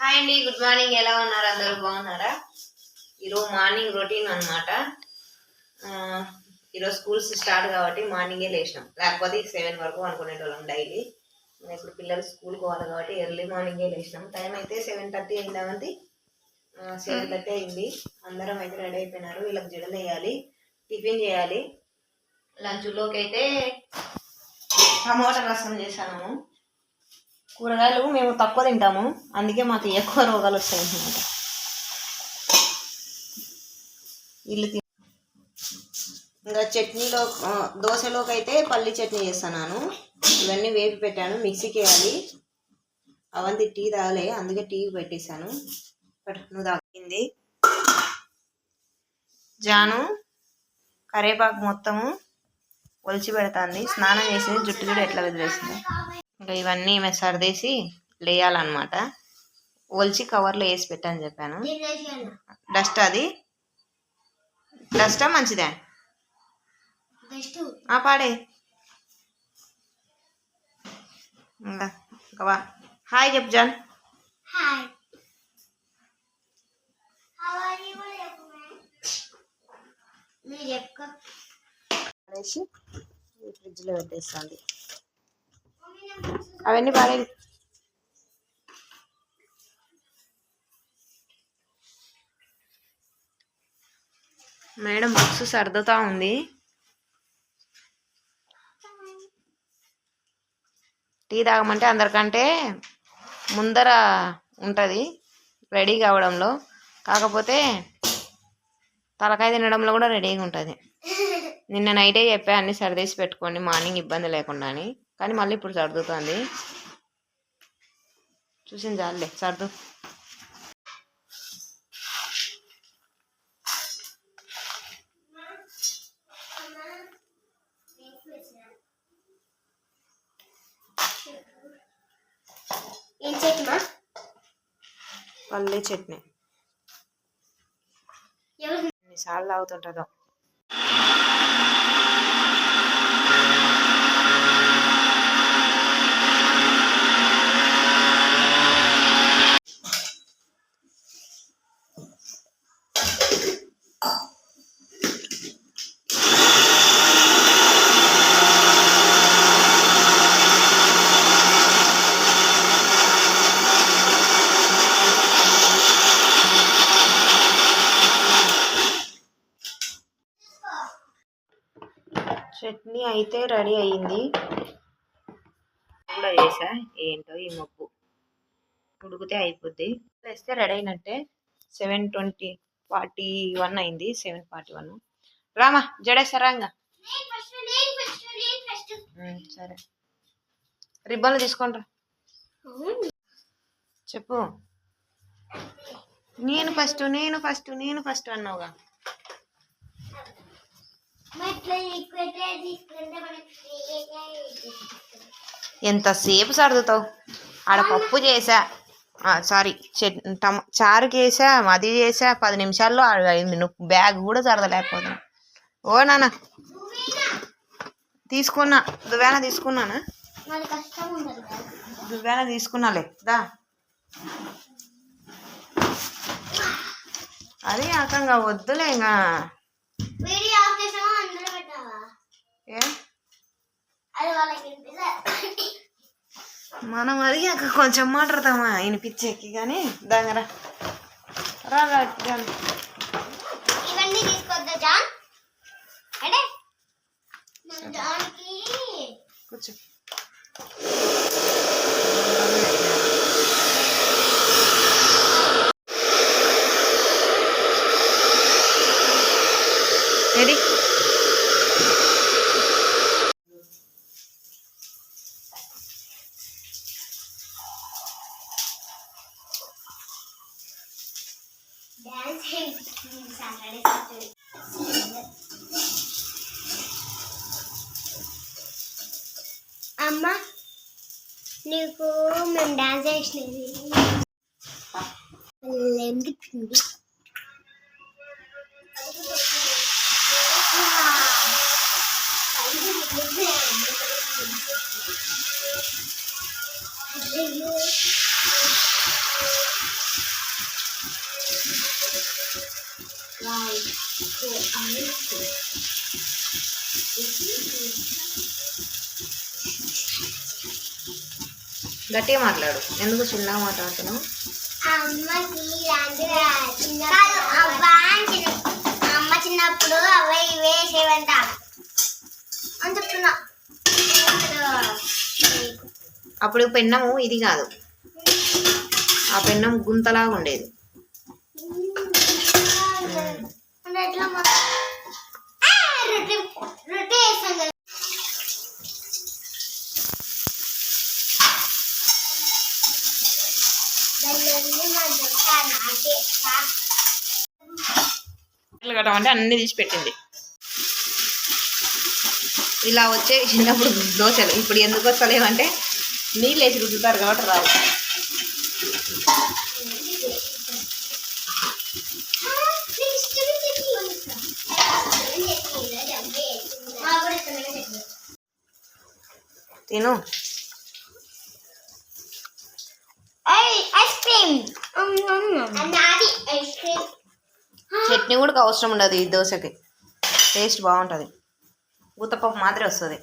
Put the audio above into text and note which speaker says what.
Speaker 1: Hi అండి good morning. ఎలా ఉన్నారు అందరూ? బాగున్నారా? ఈరోజు మార్నింగ్ రొటీన్ అనమాట ఈరోజు స్కూల్స్ స్టార్ట్ కాబట్టి మార్నింగే లేచినాం. లేకపోతే సెవెన్ వరకు అనుకునేటోళ్ళం డైలీ. ఇప్పుడు పిల్లలు స్కూల్కి పోవాలి కాబట్టి ఎర్లీ మార్నింగే లేచినాం. టైం అయితే సెవెన్ థర్టీ అయిందామంది సెవెన్ థర్టీ అయింది. అందరం అయితే రెడీ అయిపోయినారు. వీళ్ళకి జడలు వేయాలి. టిఫిన్ చేయాలి. లంచ్లోకి అయితే టమోటా రసం చేశాను. కూరగాయలు మేము తక్కువ తింటాము. అందుకే మాకు ఎక్కువ రోగాలు వస్తాయి అన్నమాట ఇల్లు తి- ఇంకా చట్నీలో దోశలోకి అయితే పల్లి చట్నీ చేస్తున్నాను. ఇవన్నీ వేపి పెట్టాను. మిక్సీకి వేయాలి. అవంతి టీ తాగలే. అందుకే టీ పెట్టేశాను. పట్టు, నువ్వు తాగింది జాను కరేపాకు మొత్తము ఒలిచి పెడుతుంది. స్నానం చేసింది జుట్టు కూడా ఎట్లా వదిలేసింది. ఇంకా ఇవన్నీ ఈమె సర్దేసి లేయాలన్నమాట. ఒలిచి కవర్లో వేసి పెట్టని చెప్పాను. డస్ట్ అది? డస్టా మంచిదే? ఆ పాడే. ఇంకా హాయ్ చెప్పు జాన్.
Speaker 2: హాయ్.
Speaker 1: అనేసి ఫ్రిడ్జ్లో పెట్టేస్తుంది. అవన్నీ పాడేది మేడం బుక్స్ సర్దుతా ఉంది. టీ తాగమంటే అందరికంటే ముందర ఉంటుంది రెడీ కావడంలో. కాకపోతే తలకాయ తినడంలో కూడా రెడీగా ఉంటుంది. నిన్న నైటే చెప్పా అన్ని సర్దేసి పెట్టుకోండి మార్నింగ్ ఇబ్బంది లేకుండా అని. కానీ మళ్ళీ ఇప్పుడు సర్దుతుంది. చూసింది చాలులే సర్దు. పల్లె చట్నీ. ఎన్నిసార్లు తాగుతుంటుందో చట్నీ అయితే రెడీ అయ్యింది కూడా చేసా? ఏంటో ఈ మబ్బు. ఉడికితే అయిపోద్ది. వేస్తే రెడీ అయినట్టే. సెవెన్ ట్వంటీ ఫార్టీ వన్ అయింది. Seven forty one. Rama
Speaker 2: first
Speaker 1: సరే. రిబ్బన్లు తీసుకోండి చెప్పు. నేను ఫస్ట్ నేను ఫస్ట్ నేను ఫస్ట్ అన్నావుగా. ఎంతసేపు సర్దుతావు? ఆడ పప్పు చేసా సారీ చెట్ టమ చారుకి వేసా అది చేసా పది నిమిషాల్లో ఆడ అయింది. నువ్వు బ్యాగ్ కూడా సరదలేకపోతున్నా ఓ నాన్న. తీసుకున్నా. దువ్వాన తీసుకున్నానా? దువ్వాన తీసుకున్నాలే. దా. అది ఆకంగా వద్దులే ఇంకా మనం అడిగాక కొంచెం మాట్లాడతామా వినిపించేకి కానీ దగ్గర రా.
Speaker 2: ఇవన్నీ తీసుకొద్దా జాన్? అంటే మన జాన్కి
Speaker 1: కూర్చో.
Speaker 2: Nico, my dad's actually. I'm going.
Speaker 1: గట్టిగా మాట్లాడు. ఎందుకు చిన్నగా మాట్లాడుతున్నావు?
Speaker 2: అమ్మ చిన్నప్పుడు అవ్వ ఇవే సేవంట అని చెప్తున్నా.
Speaker 1: అప్పుడు పెన్నము ఇది కాదు. ఆ పెన్నం గుంతలాగా ఉండేది.
Speaker 2: రొట్టె వేస్తాం కదా దాన్ని మనం తెలుసా నాకే
Speaker 1: కట్టమంటే అన్ని తీసి పెట్టింది. ఇలా వచ్చే చిన్నప్పుడు దోశలు. ఇప్పుడు ఎందుకు వస్తలేవంటే నీళ్ళు వేసి రుద్దుతారు కాబట్టి రావు. తిను.
Speaker 2: Ice cream.
Speaker 1: చట్నీ కూడా అవసరం ఉండదు ఈ దోశకి. టేస్ట్ బాగుంటుంది. ఊతపప్పు మాత్రమే వస్తుంది.